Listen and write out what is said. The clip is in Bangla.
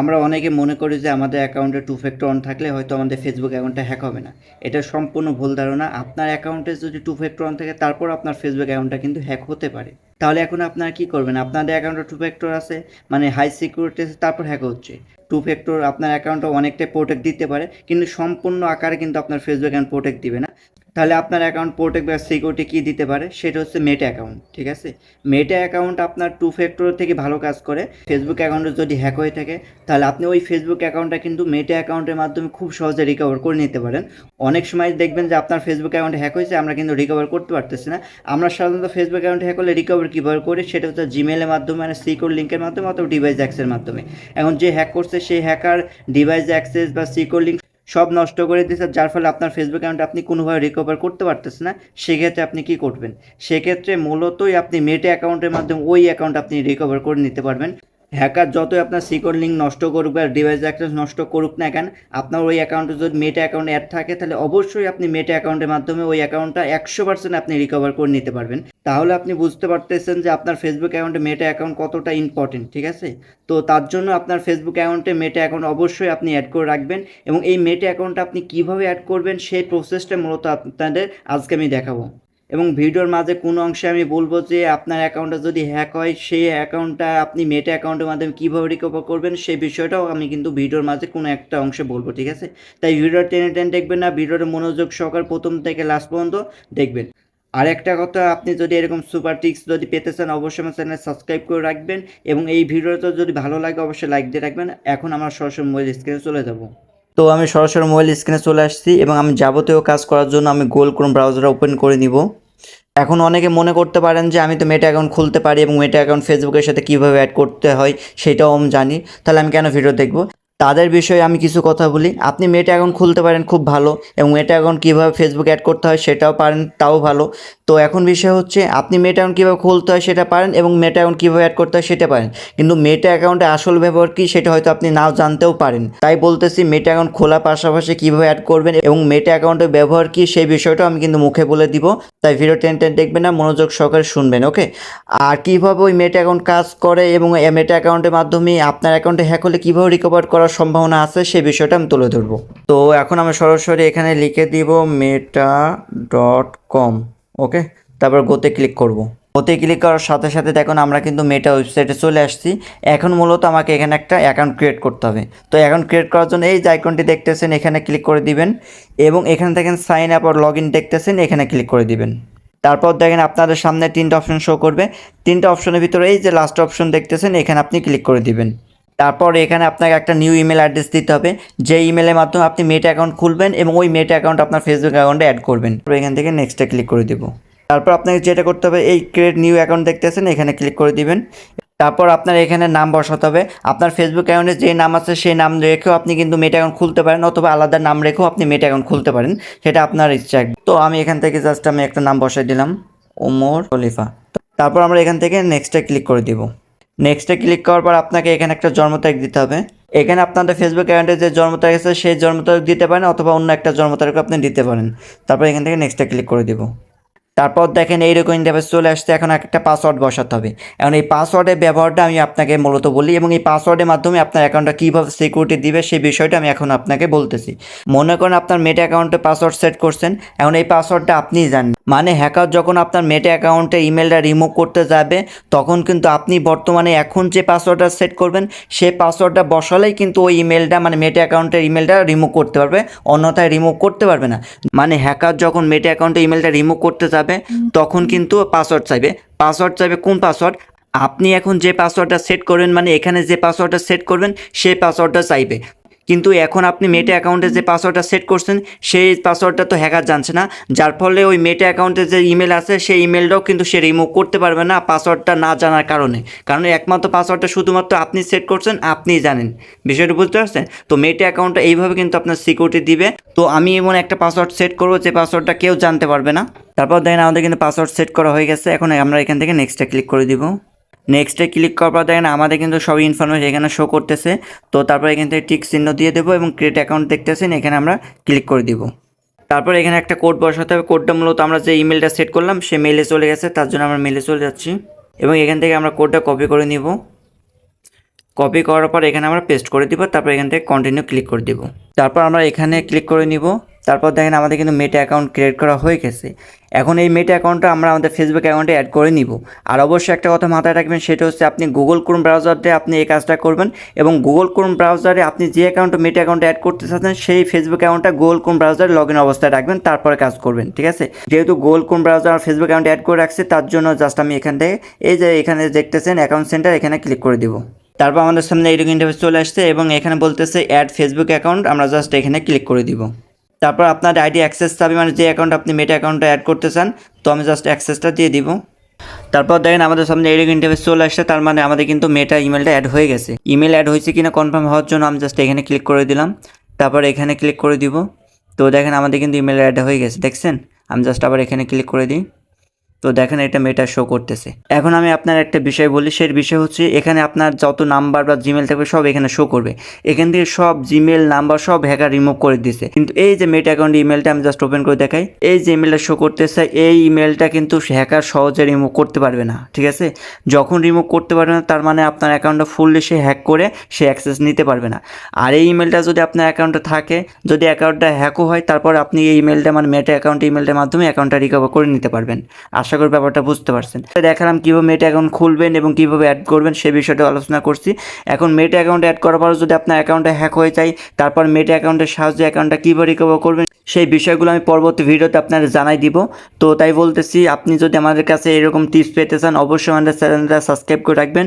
আমরা অনেকে মনে করি যে আমাদের অ্যাকাউন্টে টু ফ্যাক্টর অন থাকলে হয়তো আমাদের ফেসবুক অ্যাকাউন্টটা হ্যাক হবে না। এটা সম্পূর্ণ ভুল ধারণা। আপনার অ্যাকাউন্টে যদি টু ফ্যাক্টর অন থাকে, তারপর আপনার ফেসবুক অ্যাকাউন্টটা কিন্তু হ্যাক হতে পারে। তাহলে এখন আপনারা কি করবেন? আপনাদের অ্যাকাউন্টে টু ফ্যাক্টর আছে মানে হাই সিকিউরিটি আছে, তারপর হ্যাক হচ্ছে। টু ফ্যাক্টর আপনার অ্যাকাউন্টটা অনেকটাই প্রোটেক্ট দিতে পারে, কিন্তু সম্পূর্ণ আকারে কিন্তু আপনার ফেসবুক অ্যাকাউন্ট প্রোটেক্ট দিবে না। তাহলে আপনার অ্যাকাউন্ট প্রোটেক্ট বা সিকিউরিটি কী দিতে পারে? সেটা হচ্ছে মেটা অ্যাকাউন্ট ঠিক আছে? মেটা অ্যাকাউন্ট আপনার টু ফ্যাক্টর থেকে ভালো কাজ করে। ফেসবুক অ্যাকাউন্টে যদি হ্যাক হয়ে থাকে, তাহলে আপনি ওই ফেসবুক অ্যাকাউন্টটা কিন্তু মেটা অ্যাকাউন্টের মাধ্যমে খুব সহজে রিকভার করে নিতে পারেন। অনেক সময় দেখবেন যে আপনার ফেসবুক অ্যাকাউন্টে হ্যাক হয়েছে, আমরা কিন্তু রিকভার করতে পারতেছি না। আমরা সাধারণত ফেসবুক অ্যাকাউন্টে হ্যাক করলে রিকভার কীভাবে করি? সেটা হচ্ছে জিমেলের মাধ্যমে মানে সিকিউর লিঙ্কের মাধ্যমে অথবা ডিভাইস অ্যাক্সের মাধ্যমে। এখন যে হ্যাক করছে, সেই হ্যাকার ডিভাইস অ্যাক্সেস বা সিকিউর লিঙ্ক সব নষ্ট করে দিয়েছে, যার ফলে আপনার ফেসবুক অ্যাকাউন্ট আপনি কোনোভাবে রিকভার করতে পারতেছেন না, সেক্ষেত্রে আপনি কি করবেন? সেক্ষেত্রে মূলতই আপনি মেটে অ্যাকাউন্টের মাধ্যমে ওই অ্যাকাউন্ট আপনি রিকভার করে নিতে পারবেন। হ্যাকার যতই আপনার সিকিউর লিঙ্ক নষ্ট করুক বা ডিভাইস অ্যাক্সেস নষ্ট করুক না কেন, আপনার ওই অ্যাকাউন্টে যদি মেটা অ্যাকাউন্ট অ্যাড থাকে, তাহলে অবশ্যই আপনি মেটা অ্যাকাউন্টের মাধ্যমে ওই অ্যাকাউন্টটা একশো পার্সেন্ট আপনি রিকভার করে নিতে পারবেন। তাহলে আপনি বুঝতে পারতেছেন যে আপনার ফেসবুক অ্যাকাউন্টে মেটা অ্যাকাউন্ট কতটা ইম্পর্টেন্ট ঠিক আছে? তো তার জন্য আপনার ফেসবুক অ্যাকাউন্টে মেটা অ্যাকাউন্ট অবশ্যই আপনি অ্যাড করে রাখবেন এবং এই মেটা অ্যাকাউন্টটা আপনি কীভাবে অ্যাড করবেন, সেই প্রসেসটা মূলত আপনাদের আজকে আমি দেখাবো। এবং ভিডিওর মাঝে কোনো অংশে আমি বলব যে আপনার অ্যাকাউন্টটা যদি হ্যাক হয়, সেই অ্যাকাউন্টটা আপনি মেটা অ্যাকাউন্টের মাধ্যমে কীভাবে রিকভার করবেন, সেই বিষয়টাও আমি কিন্তু ভিডিওর মাঝে কোনো একটা অংশে বলব, ঠিক আছে? তাই ভিডিও টেনে টেনে দেখবেন না ভিডিওটা মনোযোগ সহকার প্রথম থেকে লাস্ট পর্যন্ত দেখবেন। আর একটা কথা, আপনি যদি এরকম সুপার টিক্স যদি পেতে চান, অবশ্যই আমার চ্যানেল সাবস্ক্রাইব করে রাখবেন এবং এই ভিডিওটা যদি ভালো লাগে, অবশ্যই লাইক দিয়ে রাখবেন। এখন আমরা সরাসরি মোবাইল স্ক্রিনে চলে যাব। তো আমি সরাসরি মোবাইল স্ক্রিনে চলে আসছি এবং আমি যাবতীয় কাজ করার জন্য আমি গোল ক্রোম ব্রাউজার ওপেন করে নিব। এখন অনেকে মনে করতে পারেন যে আমি তো মেটা অ্যাকাউন্ট খুলতে পারি এবং মেটা অ্যাকাউন্ট ফেসবুকের সাথে কীভাবে অ্যাড করতে হয় সেটাও আমি জানি। তাহলে আমি কেন ভিডিও দেখব? তাদের বিষয়ে আমি কিছু কথা বলি। আপনি মেটা অ্যাকাউন্ট খুলতে পারেন, খুব ভালো। এবং মেটা অ্যাকাউন্ট কীভাবে ফেসবুক অ্যাড করতে হয় সেটাও পারেন, তাও ভালো। তো এখন বিষয় হচ্ছে, আপনি মেটা অ্যাকাউন্ট কীভাবে খুলতে হয় সেটা পারেন এবং মেটা অ্যাকাউন্ট কীভাবে অ্যাড করতে হয় সেটা পারেন। কিন্তু মেটা অ্যাকাউন্টে আসল ব্যবহার কী সেটা হয়তো আপনি নাও জানতেও পারেন। তাই বলতেছি মেটা অ্যাকাউন্ট খোলার পাশাপাশি কীভাবে অ্যাড করবেন এবং মেটা অ্যাকাউন্টের ব্যবহার কী সেই বিষয়টাও আমি কিন্তু মুখে বলে দিব। তাই ভিডিও টেন টেন দেখবেন না, মনোযোগ সহকারে শুনবেন ওকে আর কীভাবে ওই মেটা অ্যাকাউন্ট কাজ করে এবং মেটা অ্যাকাউন্টের মাধ্যমে আপনার অ্যাকাউন্টে হ্যাক হলে কীভাবে রিকভার করার সম্ভাবনা আছে, সেই বিষয়টা আমি তুলে ধরবো। তো এখন আমি সরাসরি এখানে লিখে দিব মেটা ডট কম ওকে? তারপর গোতে ক্লিক করব। ওতে ক্লিক করার সাথে সাথে দেখুন আমরা কিন্তু মেটা ওয়েবসাইটে চলে আসছি। এখন মূলত আমাকে এখানে একটা অ্যাকাউন্ট ক্রিয়েট করতে হবে। তো অ্যাকাউন্ট ক্রিয়েট করার জন্য এই যে আইকনটি দেখতেছেন, এখানে ক্লিক করে দিবেন এবং এখানে দেখেন সাইন আপ আর লগ ইন দেখতেছেন, এখানে ক্লিক করে দিবেন। তারপর দেখেন আপনাদের সামনে তিনটা অপশন শো করবে। তিনটা অপশনের ভিতরে এই যে লাস্ট অপশন দেখতেছেন, এখানে আপনি ক্লিক করে দিবেন। তারপর এখানে আপনাকে একটা নিউ ইমেল অ্যাড্রেস দিতে হবে। যে ইমেলের মাধ্যমে আপনি মেটা অ্যাকাউন্ট খুলবেন এবং ওই মেটা অ্যাকাউন্ট আপনার ফেসবুক অ্যাকাউন্টে অ্যাড করবেন। এখান থেকে নেক্সটে ক্লিক করে দেবো। তারপর আপনাকে যেটা করতে হবে, এই ক্রিয়েট নিউ অ্যাকাউন্ট দেখতে দেখতেছেন, এখানে ক্লিক করে দিবেন। তারপর আপনার এখানে নাম বসাতে হবে। আপনার ফেসবুক অ্যাকাউন্টে যে নাম আছে, সেই নাম রেখেও আপনি কিন্তু মেটা অ্যাকাউন্ট খুলতে পারেন অথবা আলাদা নাম রেখেও আপনি মেটা অ্যাকাউন্ট খুলতে পারেন। সেটা আপনার ইচ্ছা তো আমি এখান থেকে জাস্ট আমি একটা নাম বসাই দিলাম, ওমর খলিফা। তারপর আমরা এখান থেকে নেক্সটে ক্লিক করে দিব। নেক্সটে ক্লিক করার পর আপনাকে এখানে একটা জন্ম তারিখ দিতে হবে। এখানে আপনাদের ফেসবুক অ্যাকাউন্টে যে জন্ম তারিখ আছে, সেই জন্ম তারিখ দিতে পারেন অথবা অন্য একটা জন্ম তারিখ আপনি দিতে পারেন। তারপর এখান থেকে নেক্সটে ক্লিক করে দিব। তারপর দেখেন এইরকম ইন্টারফেস চলে আসছে, এখন একটা পাসওয়ার্ড বসাতে হবে। এখন এই পাসওয়ার্ডের ব্যবহারটা আমি আপনাকে মূলত বলি এবং এই পাসওয়ার্ডের মাধ্যমে আপনার অ্যাকাউন্টটা কীভাবে সিকিউরিটি দিবে সেই বিষয়টা আমি এখন আপনাকে বলতেছি। মনে করেন আপনার মেটা অ্যাকাউন্টে পাসওয়ার্ড সেট করছেন, এখন এই পাসওয়ার্ডটা আপনিই জানেন। মানে হ্যাকার যখন আপনার মেটা অ্যাকাউন্টে ইমেলটা রিমুভ করতে যাবে, তখন কিন্তু আপনি বর্তমানে এখন যে পাসওয়ার্ডটা সেট করবেন, সেই পাসওয়ার্ডটা বসালেই কিন্তু ওই ইমেলটা মানে মেটা অ্যাকাউন্টের ইমেলটা রিমুভ করতে পারবে। অন্যথায় রিমুভ করতে পারবে না। মানে হ্যাকার যখন মেটা অ্যাকাউন্টে ইমেলটা রিমুভ করতে যাবে তখন কিন্তু পাসওয়ার্ড চাইবে। পাসওয়ার্ড চাইবে কোন পাসওয়ার্ড আপনি এখন যে পাসওয়ার্ডটা সেট করবেন মানে এখানে যে পাসওয়ার্ডটা সেট করবেন সেই পাসওয়ার্ডটা চাইবে। কিন্তু এখন আপনি মেটা অ্যাকাউন্টে যে পাসওয়ার্ডটা সেট করছেন সেই পাসওয়ার্ডটা তো হ্যাকার জানছে না। যার ফলে ওই মেটা অ্যাকাউন্টে যে ইমেল আছে সেই ইমেলটাও কিন্তু সে রিমুভ করতে পারবে না পাসওয়ার্ডটা না জানার কারণে। কারণ একমাত্র পাসওয়ার্ডটা শুধুমাত্র আপনি সেট করছেন আপনিই জানেন। বিষয়টা বুঝতে পারছেন? তো মেটা অ্যাকাউন্টটা এইভাবে কিন্তু আপনার সিকিউরিটি দিবে। তো আমি এমন একটা পাসওয়ার্ড সেট করব যে পাসওয়ার্ডটা কেউ জানতে পারবে না। তারপর দেখেন আমাদের কিন্তু পাসওয়ার্ড সেট করা হয়ে গেছে। এখন আমরা এখান থেকে নেক্সটে ক্লিক করে দিব। নেক্সটে ক্লিক করার পর দেখেন আমাদের কিন্তু সবই ইনফরমেশন এখানে শো করতেছে। তো তারপর এখান থেকে টিক চিহ্ন দিয়ে দেবো এবং ক্রিয়েট অ্যাকাউন্ট দেখতেছেন, এখানে আমরা ক্লিক করে দিব। তারপর এখানে একটা কোড বসাতে হবে। কোডটা মূলত আমরা যে ইমেলটা সেট করলাম, সে মেলে চলে গেছে। তার জন্য আমরা মেলে চলে যাচ্ছি। এবং এখান থেকে আমরা কোডটা কপি করে নিব। কপি করার পর এখানে আমরা পেস্ট করে দিব। তারপর এখান থেকে কন্টিনিউ ক্লিক করে দিব। তারপর আমরা এখানে ক্লিক করে নিব। তারপর দেখেন আমাদের কিন্তু মেটা অ্যাকাউন্ট ক্রিয়েট করা হয়ে গেছে। এখন এই মেটা অ্যাকাউন্টটা আমরা আমাদের ফেসবুক অ্যাকাউন্টে অ্যাড করে নিব। আর অবশ্যই একটা কথা মাথায় রাখবেন, সেটা হচ্ছে আপনি গুগল ক্রোম ব্রাউজার দিয়ে আপনি এই কাজটা করবেন এবং গুগল ক্রোম ব্রাউজারে আপনি যে অ্যাকাউন্টে মেটা অ্যাকাউন্টে অ্যাড করতে চাচ্ছেন, সেই ফেসবুক অ্যাকাউন্টটা গুগল ক্রোম ব্রাউজারে লগ ইন অবস্থায় রাখবেন, তারপরে কাজ করবেন, ঠিক আছে? যেহেতু গুগল ক্রোম ব্রাউজার আর ফেসবুক অ্যাকাউন্ট অ্যাড করে রাখছে, তার জন্য জাস্ট আমি এখান থেকে এই যে এখানে দেখতেছেন অ্যাকাউন্ট সেন্টার এখানে ক্লিক করে দিব। তারপর আমাদের সামনে এইরকম ইন্টারফেস চলে আসছে এবং এখানে বলতেছে অ্যাড ফেসবুক অ্যাকাউন্ট আমরা জাস্ট এখানে ক্লিক করে দিব। তারপর আপনার আইডি অ্যাক্সেস থাকবে মানে যে অ্যাকাউন্ট আপনি মেটা অ্যাকাউন্টটা অ্যাড করতে চান, তো আমি জাস্ট অ্যাক্সেসটা দিয়ে দিব। তারপর দেখেন আমাদের সামনে এরকম ইন্টারফেস চলে আসছে, তার মানে আমাদের কিন্তু মেটা ইমেলটা অ্যাড হয়ে গেছে। ইমেল অ্যাড হয়েছে কিনা কনফার্ম হওয়ার জন্য আমি জাস্ট এখানে ক্লিক করে দিলাম। তারপর এখানে ক্লিক করে দিব। তো দেখেন আমাদের কিন্তু ইমেল অ্যাড হয়ে গেছে, দেখছেন? আমি জাস্ট আবার এখানে ক্লিক করে দিই। তো দেখেন এটা মেটা শো করতেছে। এখন আমি আপনার একটা বিষয় বলি, সেই বিষয় হচ্ছে এখানে আপনার যত নাম্বার বা জিমেল থাকবে সব এখানে শো করবে। এখান থেকে সব জিমেল নাম্বার সব হ্যাকার রিমুভ করে দিছে। কিন্তু এই যে মেটা অ্যাকাউন্ট ইমেলটা আমি জাস্ট ওপেন করে দেখাই, এই যে ইমেলটা শো করতেছে, এই ইমেলটা কিন্তু হ্যাকার সহজে রিমুভ করতে পারবে না, ঠিক আছে? যখন রিমুভ করতে পারবে না, তার মানে আপনার অ্যাকাউন্টটা ফুললি সে হ্যাক করে সে অ্যাক্সেস নিতে পারবে না। আর এই ইমেলটা যদি আপনার অ্যাকাউন্টে থাকে, যদি অ্যাকাউন্টটা হ্যাকও হয়, তারপর আপনি এই ইমেলটা মানে মেটা অ্যাকাউন্ট ইমেলটার মাধ্যমে অ্যাকাউন্টটা রিকভার করে নিতে পারবেন। আশা করি ব্যাপারটা বুঝতে পারছেন। দেখালাম কীভাবে মেটা অ্যাকাউন্ট খুলবেন এবং কীভাবে অ্যাড করবেন সেই বিষয়টা আলোচনা করছি। এখন মেটা অ্যাকাউন্ট অ্যাড করার পর যদি আপনার অ্যাকাউন্টে হ্যাক হয়ে যায়, তারপর মেটা অ্যাকাউন্টের সাহায্যে অ্যাকাউন্টটা কীভাবে রিকভার করবেন, সেই বিষয়গুলো আমি পরবর্তী ভিডিওতে আপনাদের জানাই দিব। তো তাই বলতেছি, আপনি যদি আমাদের কাছে এরকম টিপস পেতে চান, অবশ্যই আমাদের চ্যানেলটা সাবস্ক্রাইব করে রাখবেন।